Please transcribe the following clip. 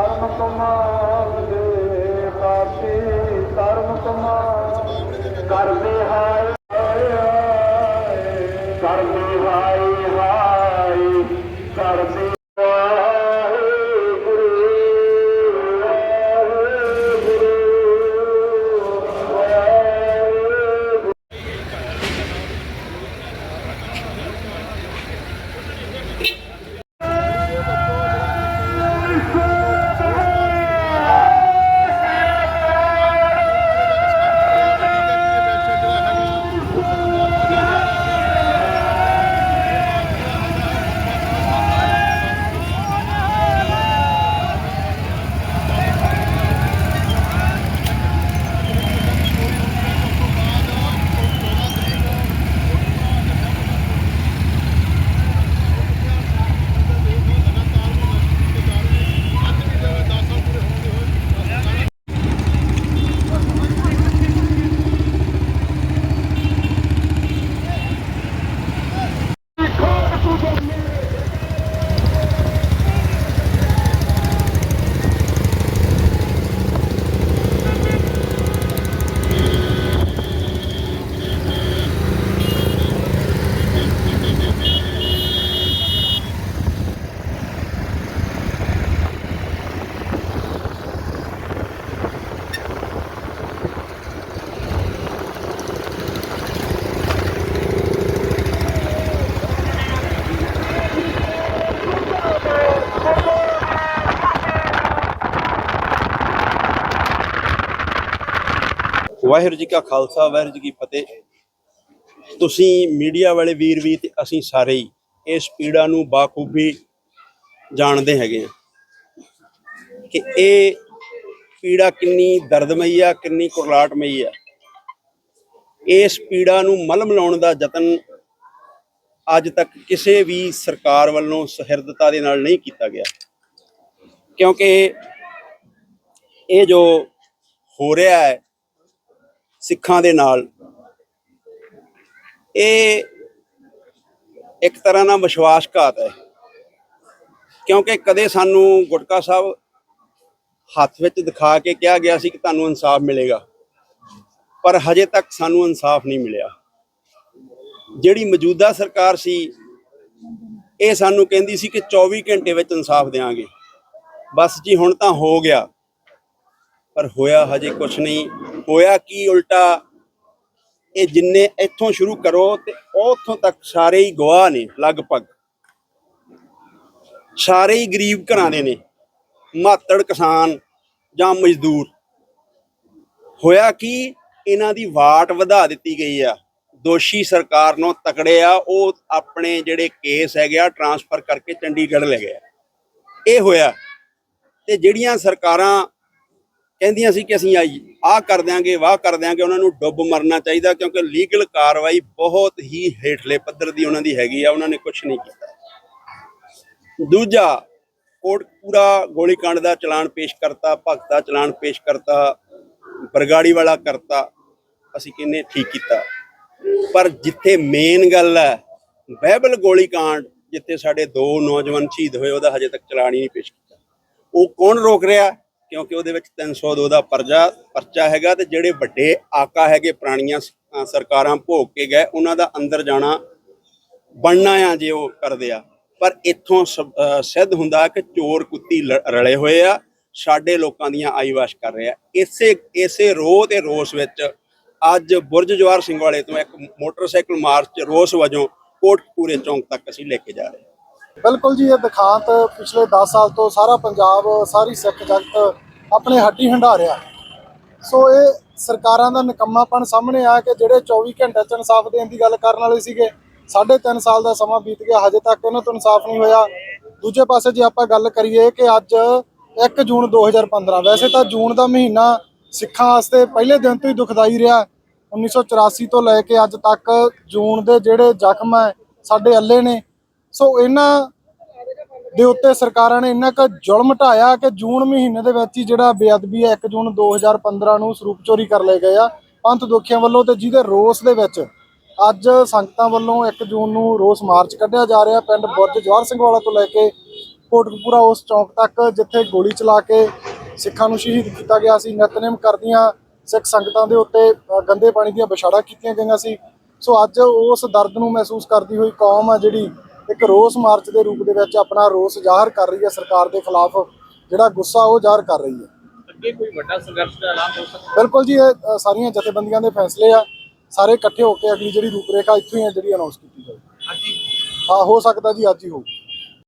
ਕਰਮ ਕਮਾਲ ਦੇ ਪਾਪੀ ਕਰਮ ਕਮਾਲ ਕਰਦੇ ਹਾਏ ਵਾਹਿਗੁਰੂ ਜੀ ਕਾ ਖਾਲਸਾ, ਵਾਹਿਗੁਰੂ ਜੀ ਕੀ ਫਤਿਹ। ਤੁਸੀਂ ਮੀਡੀਆ ਵਾਲੇ ਵੀਰ ਵੀ ਤੇ ਅਸੀਂ ਸਾਰੇ ਹੀ ਇਸ ਪੀੜਾ ਨੂੰ ਬਾਖੂਬੀ ਜਾਣਦੇ ਹੈਗੇ ਆ ਕਿ ਇਹ ਪੀੜਾ ਕਿੰਨੀ ਦਰਦਮਈ ਆ, ਕਿੰਨੀ ਕੁਰਲਾਟਮਈ ਆ। ਇਸ ਪੀੜਾ ਨੂੰ ਮਲਮ ਲਾਉਣ ਦਾ ਯਤਨ ਅੱਜ ਤੱਕ ਕਿਸੇ ਵੀ ਸਰਕਾਰ ਵੱਲੋਂ ਸਹਿਰਦਤਾ ਦੇ ਨਾਲ ਨਹੀਂ ਕੀਤਾ ਗਿਆ। ਕਿਉਂਕਿ ਇਹ ਜੋ ਹੋ ਰਿਹਾ ਹੈ ਸਿੱਖਾਂ ਦੇ ਨਾਲ। ਇਹ ਇੱਕ ਤਰ੍ਹਾਂ ਨਾਲ ਵਿਸ਼ਵਾਸਘਾਤ ਹੈ। ਕਿਉਂਕਿ ਕਦੇ ਸਾਨੂੰ ਗੁਟਕਾ ਸਾਹਿਬ ਹੱਥ ਵਿੱਚ ਦਿਖਾ ਕੇ ਕਿਹਾ ਗਿਆ ਸੀ ਕਿ ਤੁਹਾਨੂੰ ਇਨਸਾਫ ਮਿਲੇਗਾ। ਪਰ ਹਜੇ ਤੱਕ ਸਾਨੂੰ ਇਨਸਾਫ ਨਹੀਂ ਮਿਲਿਆ। ਜਿਹੜੀ ਮੌਜੂਦਾ ਸਰਕਾਰ ਸੀ, ਇਹ ਸਾਨੂੰ ਕਹਿੰਦੀ ਸੀ ਕਿ 24 ਘੰਟੇ ਵਿੱਚ ਇਨਸਾਫ ਦੇਵਾਂਗੇ ਬਸ ਜੀ, ਹੁਣ ਤਾਂ ਹੋ ਗਿਆ। ਪਰ ਹੋਇਆ ਹਜੇ ਕੁਝ ਨਹੀਂ। ਹੋਇਆ ਕੀ ਉਲਟਾ, ਇਹ ਜਿੰਨੇ ਇੱਥੋਂ ਸ਼ੁਰੂ ਕਰੋ ਤੇ ਉੱਥੋਂ ਤੱਕ ਸਾਰੇ ਹੀ ਗਵਾਹ ਨੇ, ਲਗਭਗ। ਸਾਰੇ ਹੀ ਗਰੀਬ ਘਰਾਂ ਦੇ ਨੇ, ਮਾਤੜ ਕਿਸਾਨ ਜਾਂ ਮਜ਼ਦੂਰ। ਹੋਇਆ ਕਿ, ਇਹਨਾਂ ਦੀ ਵਾਟ ਵਧਾ ਦਿੱਤੀ ਗਈ ਆ। ਦੋਸ਼ੀ ਸਰਕਾਰ ਨੂੰ ਤਕੜੇ ਆ, ਉਹ ਆਪਣੇ ਜਿਹੜੇ ਕੇਸ ਹੈਗੇ ਆ, ਟਰਾਂਸਫਰ ਕਰਕੇ ਚੰਡੀਗੜ੍ਹ ਲੈ ਗਏ ਇਹ ਹੋਇਆ ਤੇ ਜਿਹੜੀਆਂ ਸਰਕਾਰਾਂ ਕਹਿੰਦੀਆਂ ਸੀ ਕਿ ਅਸੀਂ ਆਈ, ਆਹ ਕਰ ਦਿਆਂਗੇ, ਵਾਹ ਕਰ ਦਿਆਂਗੇ, ਉਹਨਾਂ ਨੂੰ ਡੁੱਬ ਮਰਨਾ ਚਾਹੀਦਾ ਕਿਉਂਕਿ ਲੀਗਲ ਕਾਰਵਾਈ ਬਹੁਤ ਹੀ ਹੇਠਲੇ ਪੱਧਰ ਦੀ ਉਹਨਾਂ ਦੀ ਹੈਗੀ ਆ, ਉਹਨਾਂ ਨੇ ਕੁਝ ਨਹੀਂ ਕੀਤਾ। ਦੂਜਾ ਕੋਟਪੂਰਾ ਗੋਲੀकांड ਦਾ ਚਲਾਨ ਪੇਸ਼ ਕਰਤਾ, ਭਗਤਾ ਚਲਾਨ ਪੇਸ਼ ਕਰਤਾ, ਬਰਗਾੜੀ ਵਾਲਾ ਕਰਤਾ, ਅਸੀਂ ਕਿੰਨੇ ਠੀਕ ਕੀਤਾ। ਪਰ ਜਿੱਥੇ ਮੇਨ ਗੱਲ ਹੈ ਬਹਿਬਲ ਗੋਲੀकांड ਜਿੱਥੇ ਸਾਡੇ ਦੋ ਨੌਜਵਾਨ ਸ਼ਹੀਦ ਹੋਏ, ਉਹਦਾ ਹਜੇ ਤੱਕ ਚਲਾਨ ਹੀ ਨਹੀਂ ਪੇਸ਼ ਕੀਤਾ। ਉਹ ਕੌਣ ਰੋਕ ਰਿਹਾ? ਕਿਉਂਕਿ ਉਹਦੇ ਵਿੱਚ 302 ਦਾ ਪਰਜਾ, ਪਰਚਾ ਹੈਗਾ ਤੇ ਜਿਹੜੇ ਵੱਡੇ ਆਕਾ ਹੈਗੇ ਪੁਰਾਣੀਆਂ ਸਰਕਾਰਾਂ ਭੋਗ ਕੇ ਗਏ, ਉਹਨਾਂ ਦਾ ਅੰਦਰ ਜਾਣਾ ਬਣਨਾ ਆ ਜੇ ਉਹ ਕਰਦੇ ਆ। ਪਰ ਇੱਥੋਂ ਸਿੱਧ ਹੁੰਦਾ ਕਿ ਚੋਰ ਕੁੱਤੀ ਰਲੇ ਹੋਏ ਆ, ਸਾਡੇ ਲੋਕਾਂ ਦੀਆਂ ਆਈਵਾਸ਼ ਕਰ ਰਹੇ ਇਸੇ ਇਸੇ ਰੋਹ ਤੇ ਰੋਸ ਵਿੱਚ ਅੱਜ ਬੁਰਜ ਜਵਾਰ ਸਿੰਘ ਵਾਲੇ ਤੋਂ ਇੱਕ ਮੋਟਰਸਾਈਕਲ ਮਾਰਚ ਰੋਸ ਵਜੋਂ ਕੋਟਕਪੂਰੇ ਚੌਂਕ ਤੱਕ ਅਸੀਂ ਲੈ ਕੇ ਜਾ ਰਹੇ ਹਾਂ। ਬਿਲਕੁਲ ਜੀ, ਇਹ ਦਿਖਾਂਤ ਪਿਛਲੇ 10 ਸਾਲ ਤੋਂ ਸਾਰਾ ਪੰਜਾਬ, ਸਾਰੀ ਸਿੱਖ ਜਗਤ ਆਪਣੇ ਹੱਡੀ ਹੰਡਾ ਰਿਹਾ ਸੋ ਇਹ ਸਰਕਾਰਾਂ ਦਾ ਨਿਕੰਮਾਪਣ ਸਾਹਮਣੇ ਆ ਕਿ ਜਿਹੜੇ 24 ਘੰਟੇ ਚ ਇਨਸਾਫ ਦੇਣ ਦੀ ਗੱਲ ਕਰਨ ਵਾਲੇ ਸੀਗੇ, ਸਾਢੇ ਤਿੰਨ ਸਾਲ ਦਾ ਸਮਾਂ ਬੀਤ ਗਿਆ, ਹਜੇ ਤੱਕ ਇਹਨਾਂ ਤੋਂ ਇਨਸਾਫ ਨਹੀਂ ਹੋਇਆ। ਦੂਜੇ ਪਾਸੇ ਜੇ ਆਪਾਂ ਗੱਲ ਕਰੀਏ ਕਿ ਅੱਜ 1 ਜੂਨ 2015 ਵੈਸੇ ਤਾਂ ਜੂਨ ਦਾ ਮਹੀਨਾ ਸਿੱਖਾਂ ਵਾਸਤੇ ਪਹਿਲੇ ਦਿਨ ਤੋਂ ਹੀ ਦੁਖਦਾਈ ਰਿਹਾ। 1984 ਤੋਂ ਲੈ ਕੇ ਅੱਜ ਤੱਕ ਜੂਨ ਦੇ ਜਿਹੜੇ ਜ਼ਖਮ ਹੈ, ਸਾਡੇ ਅੱਲੇ ਨੇ। ਸੋ ਇਹਨਾਂ ਦੇ ਉੱਤੇ ਸਰਕਾਰਾਂ ਨੇ ਇੰਨਾ ਕੁ ਜ਼ੁਲਮ ਢਾਇਆ ਕਿ ਜੂਨ ਮਹੀਨੇ ਦੇ ਵਿੱਚ ਹੀ ਜਿਹੜਾ ਬੇਅਦਬੀ ਹੈ 1 ਜੂਨ 2015 ਨੂੰ ਸਰੂਪ ਚੋਰੀ ਕਰ ਲਏ ਗਏ ਆ। ਪੰਥ ਦੁਖੀਆਂ ਵੱਲੋਂ ਤੇ ਜਿਹਦੇ ਰੋਸ ਦੇ ਵਿੱਚ ਅੱਜ ਸੰਗਤਾਂ ਵੱਲੋਂ 1 ਜੂਨ ਨੂੰ ਰੋਸ ਮਾਰਚ ਕੱਢਿਆ ਜਾ ਰਿਹਾ। ਪਿੰਡ ਬੁਰਜ ਜਵਾਰ ਸਿੰਘ ਵਾਲਾ ਤੋਂ ਲੈ ਕੇ ਕੋਟਕਪੂਰਾ ਉਸ ਚੌਂਕ ਤੱਕ ਜਿੱਥੇ ਗੋਲੀ ਚਲਾ ਕੇ ਸਿੱਖਾਂ ਨੂੰ ਸ਼ਹੀਦ ਕੀਤਾ ਗਿਆ ਸੀ। ਨਿਤਨੇਮ ਕਰਦੀਆਂ ਸਿੱਖ ਸੰਗਤਾਂ ਦੇ ਉੱਤੇ ਗੰਦੇ ਪਾਣੀ ਦੀਆਂ ਵਿਛਾੜਾਂ ਕੀਤੀਆਂ ਗਈਆਂ ਸੀ। ਸੋ ਅੱਜ ਉਸ ਦਰਦ ਨੂੰ ਮਹਿਸੂਸ ਕਰਦੀ ਹੋਈ ਕੌਮ ਆ ਜਿਹੜੀ ਇੱਕ ਰੋਸ ਮਾਰਚ ਦੇ ਰੂਪ ਦੇ ਵਿੱਚ ਆਪਣਾ ਰੋਸ ਜ਼ਾਹਰ ਕਰ ਰਹੀ ਹੈ ਸਰਕਾਰ ਦੇ ਖਿਲਾਫ ਜਿਹੜਾ ਗੁੱਸਾ ਉਹ ਜ਼ਾਹਰ ਕਰ ਰਹੀ ਹੈ। ਅੱਗੇ ਕੋਈ ਵੱਡਾ ਸੰਘਰਸ਼ ਦਾ ਐਲਾਨ ਹੋ ਸਕਦਾ? ਬਿਲਕੁਲ ਜੀ ਇਹ ਸਾਰੀਆਂ ਜਥੇਬੰਦੀਆਂ ਦੇ ਫੈਸਲੇ ਆ। ਸਾਰੇ ਇਕੱਠੇ ਹੋ ਕੇ ਅਗਲੀ ਜਿਹੜੀ ਰੂਪਰੇਖਾ ਇੱਥੋਂ ਹੀ ਆ ਜਿਹੜੀ ਅਨਾਉਂਸ ਕੀਤੀ ਜਾਊਗੀ ਹਾਂਜੀ। ਹਾਂ ਹੋ ਸਕਦਾ ਜੀ ਅੱਜ ਹੀ ਹੋਊ।